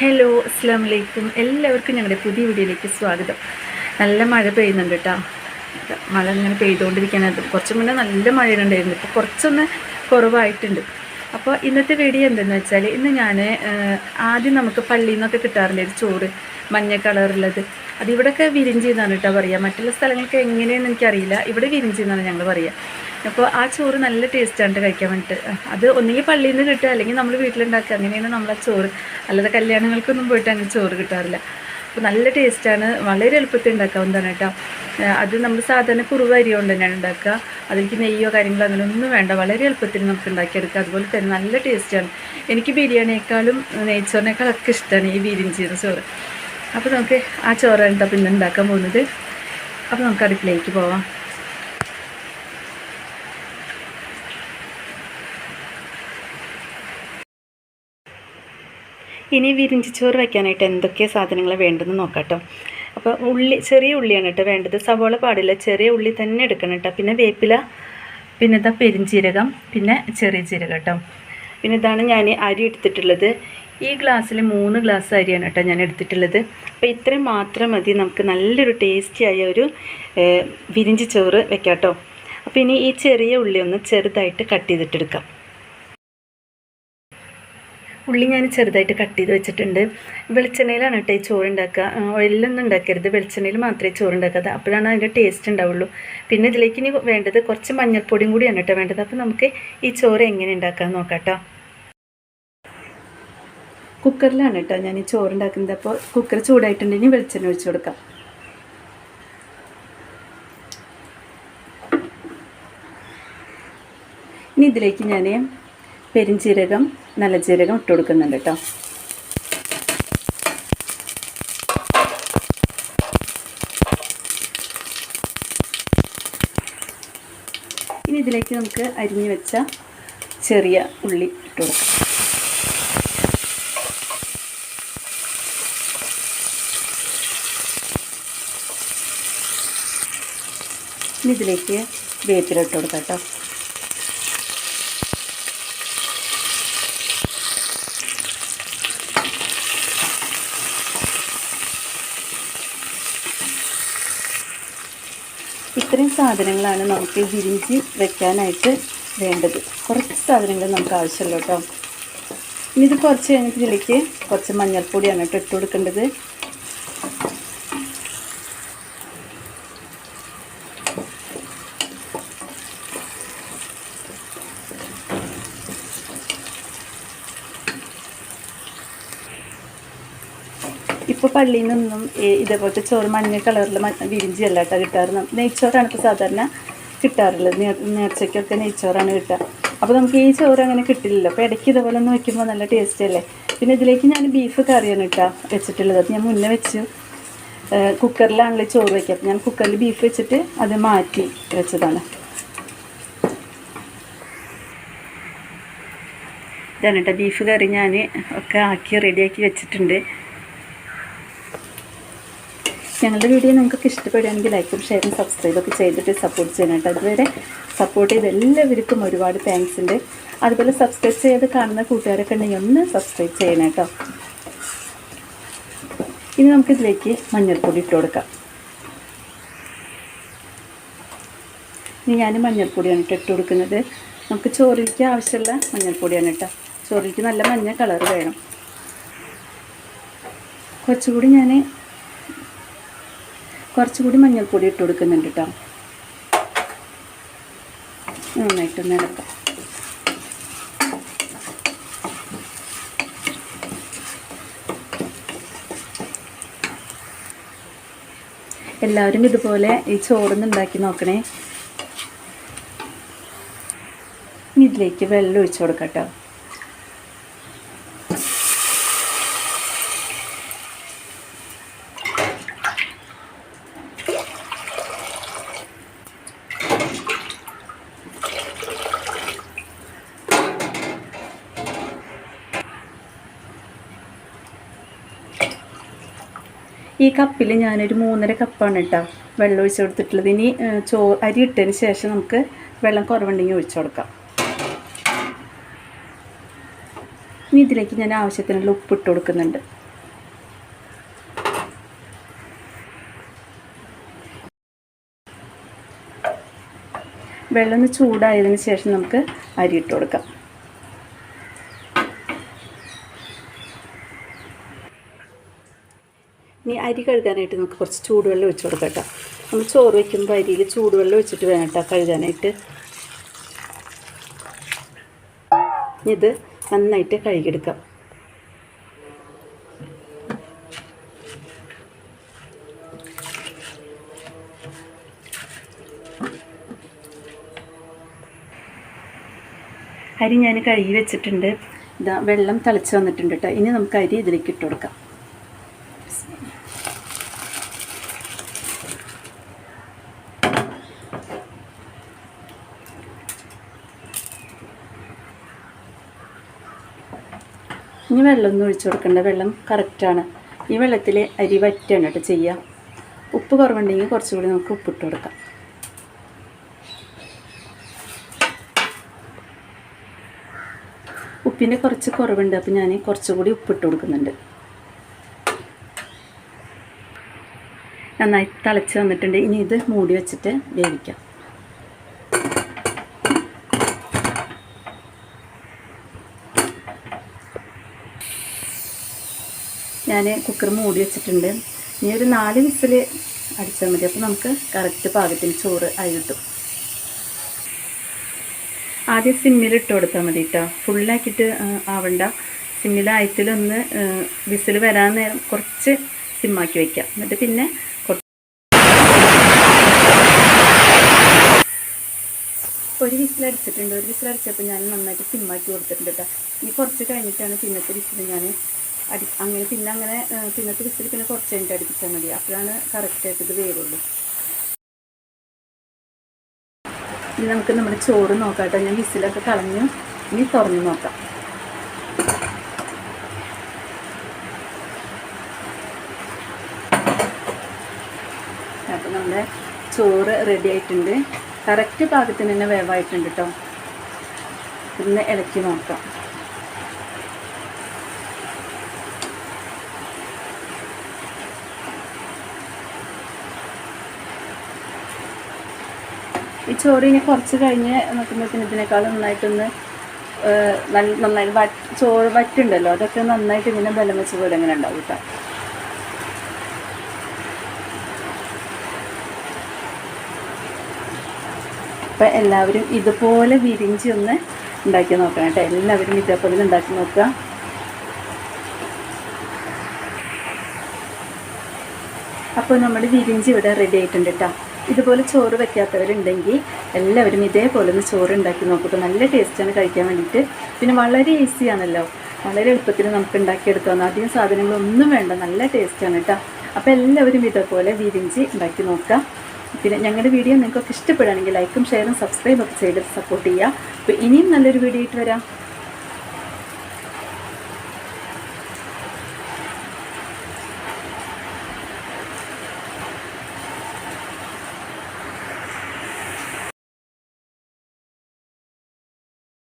Hello അസ്സാം വലൈക്കും എല്ലാവർക്കും ഞങ്ങളുടെ പുതിയ വീഡിയോയിലേക്ക് സ്വാഗതം. നല്ല മഴ പെയ്യുന്നുണ്ട് കേട്ടോ മഴ ഇങ്ങനെ പെയ്തുകൊണ്ടിരിക്കാനത് കുറച്ച് മുന്നേ നല്ല മഴ ഉണ്ടായിരുന്നു ഇപ്പോൾ കുറച്ചൊന്ന് കുറവായിട്ടുണ്ട്. അപ്പോൾ ഇന്നത്തെ വീഡിയോ എന്തെന്ന് വെച്ചാൽ ഇന്ന് ഞാൻ ആദ്യം നമുക്ക് പള്ളിയിൽ നിന്നൊക്കെ കിട്ടാറില്ലേ ഒരു ചോറ് മഞ്ഞ കളറുള്ളത്. അത് ഇവിടെയൊക്കെ വിരിഞ്ചി കേട്ടോ പറയുക മറ്റുള്ള സ്ഥലങ്ങൾക്ക് എങ്ങനെയെന്ന് എനിക്കറിയില്ല. ഇവിടെ വിരിഞ്ചി എന്നാണ് ഞങ്ങൾ പറയുക അപ്പോൾ ആ ചോറ് നല്ല ടേസ്റ്റാണ് കഴിക്കാൻ വേണ്ടിയിട്ട് അത് ഒന്നുകിൽ പള്ളിയിൽ നിന്ന് കിട്ടുക അല്ലെങ്കിൽ നമ്മൾ വീട്ടിലുണ്ടാക്കുക. അങ്ങനെയാണ് നമ്മൾ ആ ചോറ്. അല്ലാതെ കല്യാണങ്ങൾക്കൊന്നും പോയിട്ട് അങ്ങനെ ചോറ് കിട്ടാറില്ല. അപ്പോൾ നല്ല ടേസ്റ്റാണ് വളരെ എളുപ്പത്തിൽ ഉണ്ടാക്കാവുന്നതാണ് കേട്ടോ അത് നമ്മൾ സാധാരണ കുറുവ അരി കൊണ്ട് തന്നെയാണ് ഉണ്ടാക്കുക. അതിലേക്ക് നെയ്യോ കാര്യങ്ങളോ അങ്ങനെ ഒന്നും വേണ്ട. വളരെ എളുപ്പത്തിൽ നമുക്ക് ഉണ്ടാക്കിയെടുക്കാം. അതുപോലെ തന്നെ നല്ല ടേസ്റ്റാണ് എനിക്ക് ബിരിയാണിയേക്കാളും നെയ്ച്ചോറിനേക്കാളും ഒക്കെ ഇഷ്ടമാണ് ഈ ബിരിഞ്ചിയുടെ ചോറ്. അപ്പോൾ നമുക്ക് ആ ചോറാണ് കേട്ടോ പിന്നെ ഉണ്ടാക്കാൻ പോകുന്നത്. അപ്പോൾ നമുക്ക് അടുക്കളയിലേക്ക് പോവാം. ഇനി വിരിഞ്ചി ചോറ് വയ്ക്കാനായിട്ട് എന്തൊക്കെ സാധനങ്ങൾ വേണ്ടതെന്ന് നോക്കാട്ടോ. അപ്പോൾ ഉള്ളി ചെറിയ ഉള്ളിയാണ് കേട്ടോ വേണ്ടത്. സവോള പാടില്ല ചെറിയ ഉള്ളി തന്നെ എടുക്കണം കേട്ടോ. പിന്നെ വേപ്പില പിന്നെ ഇതാ പെരിഞ്ചീരകം പിന്നെ ചെറിയ ജീരകം കേട്ടോ. പിന്നെ ഇതാണ് ഞാൻ അരി എടുത്തിട്ടുള്ളത്. ഈ ഗ്ലാസ്സിൽ മൂന്ന് ഗ്ലാസ് അരിയാണ് കേട്ടോ ഞാൻ എടുത്തിട്ടുള്ളത്. അപ്പോൾ ഇത്രയും മാത്രം മതി. നമുക്ക് നല്ലൊരു ടേസ്റ്റിയായ ഒരു വിരിഞ്ചി ചോറ് വെക്കാം കേട്ടോ അപ്പോൾ ഇനി ഈ ചെറിയ ഉള്ളി ഒന്ന് ചെറുതായിട്ട് കട്ട് ചെയ്തിട്ടെടുക്കാം ഉള്ളി ഞാൻ ചെറുതായിട്ട് കട്ട് ചെയ്ത് വെച്ചിട്ടുണ്ട്. വെളിച്ചെണ്ണയിലാണ് കേട്ടോ ഈ ചോറ് ഉണ്ടാക്കുക ആ, ഓയിലൊന്നും ഉണ്ടാക്കരുത്. വെളിച്ചെണ്ണയിൽ മാത്രമേ ചോറ് ഉണ്ടാക്കാതെ അപ്പോഴാണ് അതിന്റെ ടേസ്റ്റ് ഉണ്ടാവുള്ളൂ. പിന്നെ ഇതിലേക്ക് ഇനി വേണ്ടത് കുറച്ച് മഞ്ഞൾപ്പൊടിയും കൂടിയാണ് കേട്ടോ വേണ്ടത്. അപ്പോൾ നമുക്ക് ഈ ചോറ് എങ്ങനെ ഉണ്ടാക്കാമെന്ന് നോക്കാം കേട്ടോ. കുക്കറിലാണ് കേട്ടോ ഞാൻ ഈ ചോറ് ഉണ്ടാക്കുന്നത്. അപ്പോൾ കുക്കർ ചൂടായിട്ടുണ്ടെങ്കിൽ വെളിച്ചെണ്ണ ഒഴിച്ചു കൊടുക്കാം. ഇനി ഇതിലേക്ക് ഞാൻ പെരിഞ്ചീരകം നല്ല ജീരകം ഇട്ട് കൊടുക്കുന്നുണ്ട് കേട്ടോ ഇനി ഇതിലേക്ക് നമുക്ക് അരിഞ്ഞു വെച്ച ചെറിയ ഉള്ളി ഇട്ട് കൊടുക്കാം. ഇനി ഇതിലേക്ക് വേപ്പില ഇട്ട് കൊടുക്കാം കേട്ടോ ഇത്രയും സാധനങ്ങളാണ് നമുക്ക് വിരിഞ്ചി വെക്കാനായിട്ട് വേണ്ടത്. കുറച്ച് സാധനങ്ങൾ നമുക്ക് ആവശ്യമുള്ളൂ കേട്ടോ. ഇനി ഇത് കുറച്ച് കഴിഞ്ഞിട്ട് ഇതിലേക്ക് കുറച്ച് മഞ്ഞൾപ്പൊടിയാണ് കേട്ടോ ഇട്ട് കൊടുക്കേണ്ടത്. ഇപ്പോൾ പള്ളിയിൽ നിന്നും ഇതേപോലത്തെ ചോറ് മഞ്ഞ കളറിൽ വിരിഞ്ചി അല്ല കേട്ടോ കിട്ടാറ് നെയ്ച്ചോറാണ് ഇപ്പോൾ സാധാരണ കിട്ടാറുള്ളത്. നേർ- നേർച്ചയ്ക്കൊക്കെ നെയ്ച്ചോറാണ് കിട്ടുക. അപ്പോൾ നമുക്ക് ഈ ചോറ് അങ്ങനെ കിട്ടില്ലല്ലോ. അപ്പോൾ ഇടയ്ക്ക് ഇതുപോലെ ഒന്ന് വെക്കുമ്പോൾ നല്ല ടേസ്റ്റ് അല്ലേ? പിന്നെ ഇതിലേക്ക് ഞാൻ ബീഫ് കറിയാണ് കേട്ടോ വെച്ചിട്ടുള്ളത്. അത് ഞാൻ മുന്നേ വെച്ചു. കുക്കറിലാണല്ലോ ചോറ് വയ്ക്കുക അപ്പോൾ ഞാൻ കുക്കറിൽ ബീഫ് വെച്ചിട്ട് അത് മാറ്റി വെച്ചതാണ്. ഇതാണ് കേട്ടോ ബീഫ് കറി ഞാൻ ഒക്കെ ആക്കി റെഡിയാക്കി വെച്ചിട്ടുണ്ട്. ഞങ്ങളുടെ വീഡിയോ നിങ്ങൾക്ക് ഇഷ്ടപ്പെടുകയാണെങ്കിൽ ലൈക്കും ഷെയറും സബ്സ്ക്രൈബൊക്കെ ചെയ്തിട്ട് സപ്പോർട്ട് ചെയ്യണം അതുവരെ സപ്പോർട്ട് ചെയ്ത എല്ലാവർക്കും ഒരുപാട് താങ്ക്സ് ഉണ്ട്. അതുപോലെ സബ്സ്ക്രൈബ് ചെയ്ത് കാണുന്ന കൂട്ടുകാരൊക്കെ ഉണ്ടെങ്കിൽ ഒന്ന് സബ്സ്ക്രൈബ് ചെയ്യണം കേട്ടോ. ഇനി നമുക്കിതിലേക്ക് മഞ്ഞൾപ്പൊടി ഇട്ട് കൊടുക്കാം. ഇനി ഞാൻ മഞ്ഞൾപ്പൊടിയാണ് കേട്ടോ ഇട്ട് കൊടുക്കുന്നത്. നമുക്ക് ചോറിലേക്ക് ആവശ്യമുള്ള മഞ്ഞൾപ്പൊടിയാണ് കേട്ടോ. ചോറിലേക്ക് നല്ല മഞ്ഞ കളർ വേണം. കുറച്ചുകൂടി ഞാൻ കുറച്ചുകൂടി മഞ്ഞൾപ്പൊടി ഇട്ട് കൊടുക്കുന്നുണ്ട് കേട്ടോ നന്നായിട്ടൊന്ന് ഇളക്കാം എല്ലാവരും ഇതുപോലെ ഈ ചോറൊന്ന് ഉണ്ടാക്കി നോക്കണേ. ഇതിലേക്ക് വെള്ളം ഒഴിച്ചു കൊടുക്കാം കേട്ടോ ഈ കപ്പിൽ ഞാനൊരു മൂന്നര കപ്പാണ് കേട്ടോ വെള്ളം ഒഴിച്ച് കൊടുത്തിട്ടുള്ളത്. ഇനി ചോ അരി ഇട്ടതിന് ശേഷം നമുക്ക് വെള്ളം കുറവുണ്ടെങ്കിൽ ഒഴിച്ചു കൊടുക്കാം. ഇനി ഇതിലേക്ക് ഞാൻ ആവശ്യത്തിനുള്ള ഉപ്പ് ഇട്ട് കൊടുക്കുന്നുണ്ട്. വെള്ളം ചൂടായതിന് ശേഷം നമുക്ക് അരി ഇട്ട് കൊടുക്കാം. ഇനി അരി കഴുകാനായിട്ട് നമുക്ക് കുറച്ച് ചൂടുവെള്ളം ഒഴിച്ച് കൊടുക്കാം നമ്മൾ ചോറ് വയ്ക്കുമ്പോൾ അരിയിൽ ചൂടുവെള്ളം ഒഴിച്ചിട്ട് വേണം കേട്ടോ കഴുകാനായിട്ട്. ഇത് നന്നായിട്ട് കഴുകിയെടുക്കാം. അരി ഞാൻ കഴുകി വെച്ചിട്ടുണ്ട്. ഇതാ വെള്ളം തിളച്ച് വന്നിട്ടുണ്ട് കേട്ടോ. ഇനി നമുക്ക് അരി ഇതിലേക്ക് ഇട്ട് കൊടുക്കാം. ഇനി വെള്ളമൊന്നും ഒഴിച്ചു കൊടുക്കണ്ട. വെള്ളം കറക്റ്റാണ് ഈ വെള്ളത്തിൽ അരി വറ്റാണ് കേട്ടോ ചെയ്യുക ഉപ്പ് കുറവുണ്ടെങ്കിൽ കുറച്ചുകൂടി നമുക്ക് ഉപ്പിട്ട് കൊടുക്കാം. ഉപ്പിന്റെ കുറച്ച് കുറവുണ്ട്. അപ്പോൾ ഞാൻ കുറച്ചുകൂടി ഉപ്പിട്ട് കൊടുക്കുന്നുണ്ട്. നന്നായി തിളച്ച് വന്നിട്ടുണ്ട്. ഇനി ഇത് മൂടി വെച്ചിട്ട് വേവിക്കാം. ഞാൻ കുക്കർ മൂടി വെച്ചിട്ടുണ്ട്. ഇനി ഒരു നാല് വിസിൽ അടിച്ചാൽ മതി. അപ്പോൾ നമുക്ക് കറക്റ്റ് പാകത്തിന് ചോറ് ആയി കിട്ടും. ആദ്യം സിമ്മിൽ ഇട്ട് കൊടുത്താൽ മതി കേട്ടോ ഫുള്ളാക്കിയിട്ട് ആവണ്ട. സിമ്മിലായത്തിലൊന്ന് വിസിൽ വരാൻ നേരം കുറച്ച് സിമ്മാക്കി വയ്ക്കാം എന്നിട്ട് പിന്നെ ഒരു വിസിലടിച്ചിട്ടുണ്ട് ഒരു വിസിലടിച്ചപ്പോൾ ഞാൻ നന്നായിട്ട് സിമ്മാക്കി കൊടുത്തിട്ടുണ്ട് കേട്ടോ ഇനി കുറച്ച് കഴിഞ്ഞിട്ടാണ് പിന്നത്തെ വിസിൽ ഞാൻ അടി അങ്ങനെ പിന്നെ അങ്ങനെ പിന്നത്തെ വിസിൽ പിന്നെ കുറച്ച് കഴിഞ്ഞിട്ട് അടുപ്പിച്ചാൽ മതി. അപ്പോഴാണ് കറക്റ്റായിട്ട് ഇത് വേവുള്ളൂ. ഇനി നമുക്ക് നമ്മുടെ ചോറ് നോക്കാട്ടോ കേട്ടോ. ഞാൻ വിസിലൊക്കെ കളഞ്ഞു ഇനി തുറന്ന് നോക്കാം. അപ്പം നമ്മുടെ ചോറ് റെഡി ആയിട്ടുണ്ട്. കറക്റ്റ് പാകത്തിന് തന്നെ വേവായിട്ടുണ്ട് കേട്ടോ. ഒന്ന് ഇളക്കി നോക്കാം. ഈ ചോറ് ഇനി കുറച്ച് കഴിഞ്ഞ് നോക്കുമ്പോഴത്തേന് ഇതിനേക്കാളും നന്നായിട്ടൊന്ന് നല്ല നന്നായിട്ട് വറ്റ് ചോറ് വറ്റുണ്ടല്ലോ അതൊക്കെ നന്നായിട്ട് ഇങ്ങനെ ബലം വെച്ച പോലെ ഇങ്ങനെ ഉണ്ടാവും കേട്ടോ അപ്പം എല്ലാവരും ഇതുപോലെ വിരിഞ്ചി ഒന്ന് ഉണ്ടാക്കി നോക്കണം കേട്ടോ. എല്ലാവരും ഇതേപോലെ ഉണ്ടാക്കി നോക്കുക. അപ്പോൾ നമ്മുടെ വിരിഞ്ചി ഇവിടെ റെഡി ആയിട്ടുണ്ട് കേട്ടോ ഇതുപോലെ ചോറ് വെക്കാത്തവരുണ്ടെങ്കിൽ എല്ലാവരും ഇതേപോലെ ഒന്ന് ചോറ് ഉണ്ടാക്കി നോക്കിയിട്ട് നല്ല ടേസ്റ്റാണ് കഴിക്കാൻ വേണ്ടിയിട്ട്. പിന്നെ വളരെ ഈസിയാണല്ലോ വളരെ എളുപ്പത്തിൽ നമുക്ക് ഉണ്ടാക്കിയെടുക്കാവുന്ന അധികം സാധനങ്ങളൊന്നും വേണ്ട. നല്ല ടേസ്റ്റാണ് കേട്ടോ. അപ്പോൾ എല്ലാവരും ഇതേപോലെ വിരിഞ്ചി ഉണ്ടാക്കി നോക്കാം പിന്നെ ഞങ്ങളുടെ വീഡിയോ നിങ്ങൾക്കൊക്കെ ഇഷ്ടപ്പെടുകയാണെങ്കിൽ ലൈക്കും ഷെയറും സബ്സ്ക്രൈബൊക്കെ ചെയ്ത് സപ്പോർട്ട് ചെയ്യുക. അപ്പോൾ ഇനിയും നല്ലൊരു വീഡിയോ ആയിട്ട് വരാം.